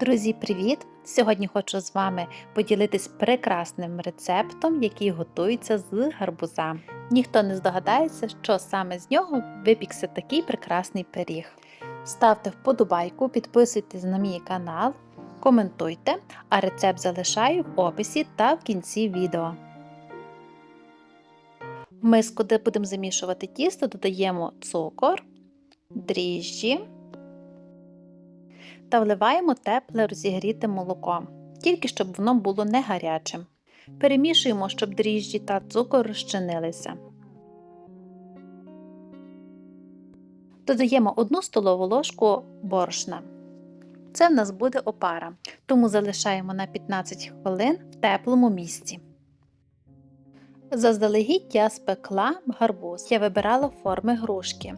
Друзі, привіт! Сьогодні хочу з вами поділитись прекрасним рецептом, який готується з гарбуза. Ніхто не здогадається, що саме з нього випікся такий прекрасний пиріг. Ставте вподобайку, підписуйтесь на мій канал, коментуйте, а рецепт залишаю в описі та в кінці відео. В миску, де будемо замішувати тісто, додаємо цукор, дріжджі та вливаємо тепле розігріте молоко, тільки щоб воно було не гарячим. Перемішуємо, щоб дріжджі та цукор розчинилися. Додаємо 1 столову ложку борошна. Це в нас буде опара, тому залишаємо на 15 хвилин в теплому місці. Заздалегідь я спекла гарбуз. Я вибирала форми грушки.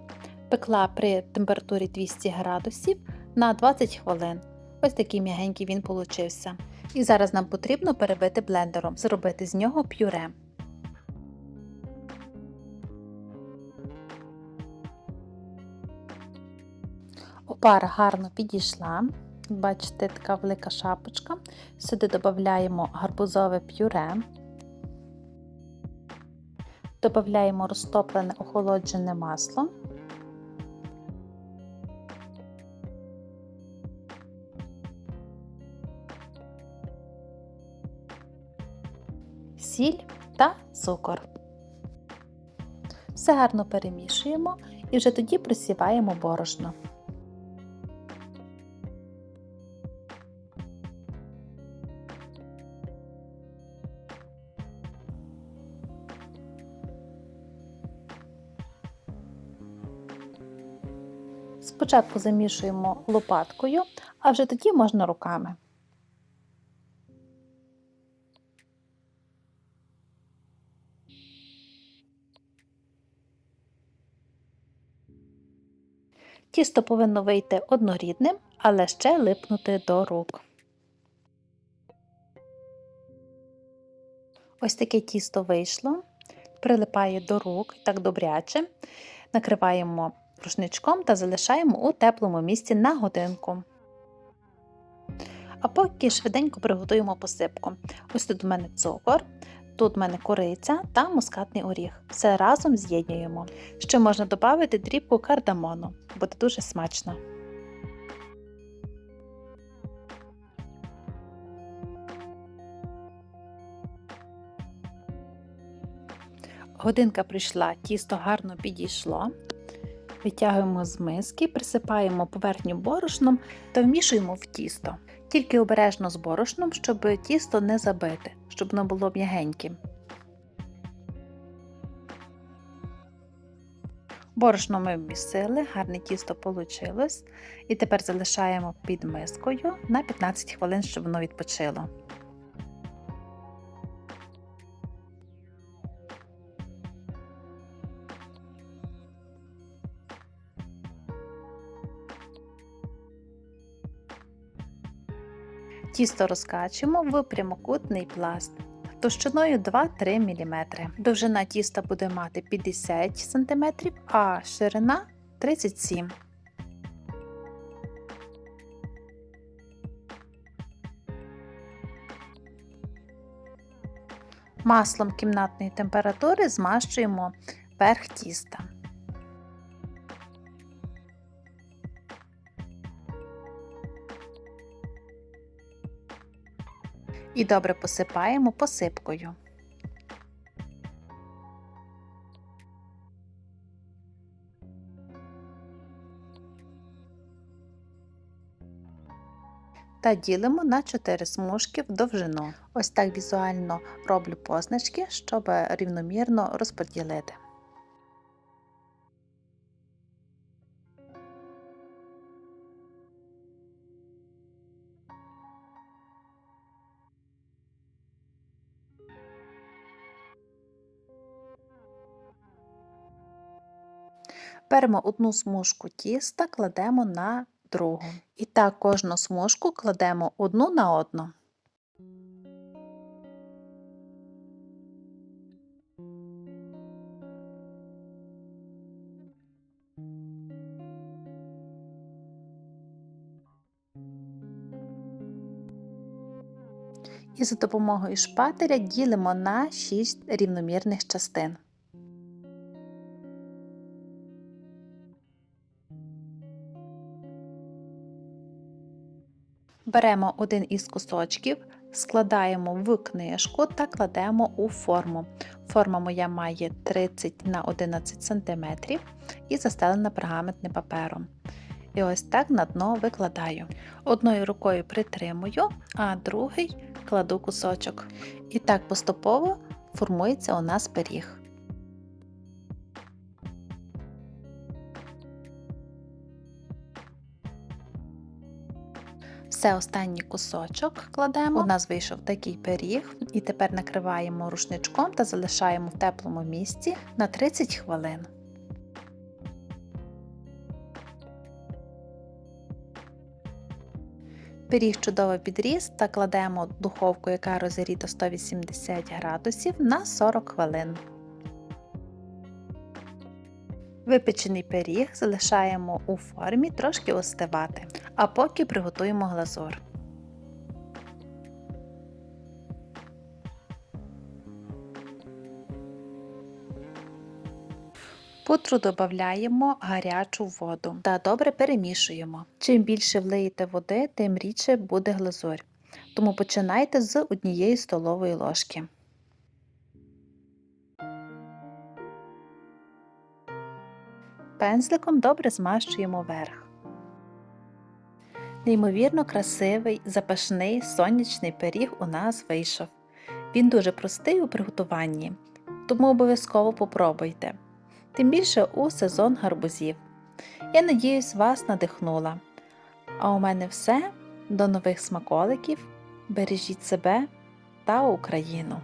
Пекла при температурі 200 градусів на 20 хвилин. Ось такий м'ягенький він получився. І зараз нам потрібно перебити блендером, зробити з нього пюре. Опара гарно підійшла. Бачите, така велика шапочка. Сюди додаємо гарбузове пюре, додаємо розтоплене охолоджене масло. Сіль та цукор. Все гарно перемішуємо і вже тоді присіваємо борошно. Спочатку замішуємо лопаткою, а вже тоді можна руками. Тісто повинно вийти однорідним, але ще липнути до рук. Ось таке тісто вийшло, прилипає до рук так добряче. Накриваємо рушничком та залишаємо у теплому місці на годинку. А поки швиденько приготуємо посипку. Ось тут у мене цукор, Тут в мене кориця та мускатний оріг. Все разом з'єднуємо. Ще можна додати дрібку кардамону, буде дуже смачно. Годинка прийшла, тісто гарно підійшло. Витягуємо з миски, присипаємо поверхню борошном та вмішуємо в тісто. Тільки обережно з борошном, щоб тісто не забити, щоб воно було м'ягеньким. Борошно ми вмісили, гарне тісто вийшло. І тепер залишаємо під мискою на 15 хвилин, щоб воно відпочило. Тісто розкачуємо в прямокутний пласт товщиною 2-3 мм. Довжина тіста буде мати 50 см, а ширина 37 см. Маслом кімнатної температури змащуємо верх тіста. І добре посипаємо посипкою. Та ділимо на 4 смужки в довжину. Ось так візуально роблю позначки, щоб рівномірно розподілити. Беремо одну смужку тіста, кладемо на другу. І так кожну смужку кладемо одну на одну. І за допомогою шпателя ділимо на 6 рівномірних частин. Беремо один із кусочків, складаємо в книжку та кладемо у форму. Форма моя має 30 на 11 см і застелена пергаментним папером. І ось так на дно викладаю. Одною рукою притримую, а другий кладу кусочок. І так поступово формується у нас пиріг. Все останній кусочок кладемо. У нас вийшов такий пиріг, і тепер накриваємо рушничком та залишаємо в теплому місці на 30 хвилин. Пиріг чудово підріс та кладемо в духовку, яка розігріта 180 градусів на 40 хвилин. Випечений пиріг залишаємо у формі трошки остивати, а поки приготуємо глазур. Путру додаємо гарячу воду та добре перемішуємо. Чим більше влиєте води, тим рідше буде глазурь. Тому починайте з однієї столової ложки. Пензликом добре змащуємо верх. Неймовірно красивий, запашний сонячний пиріг у нас вийшов. Він дуже простий у приготуванні, тому обов'язково попробуйте. Тим більше у сезон гарбузів. Я надіюсь, вас надихнула. А у мене все. До нових смаколиків. Бережіть себе та Україну!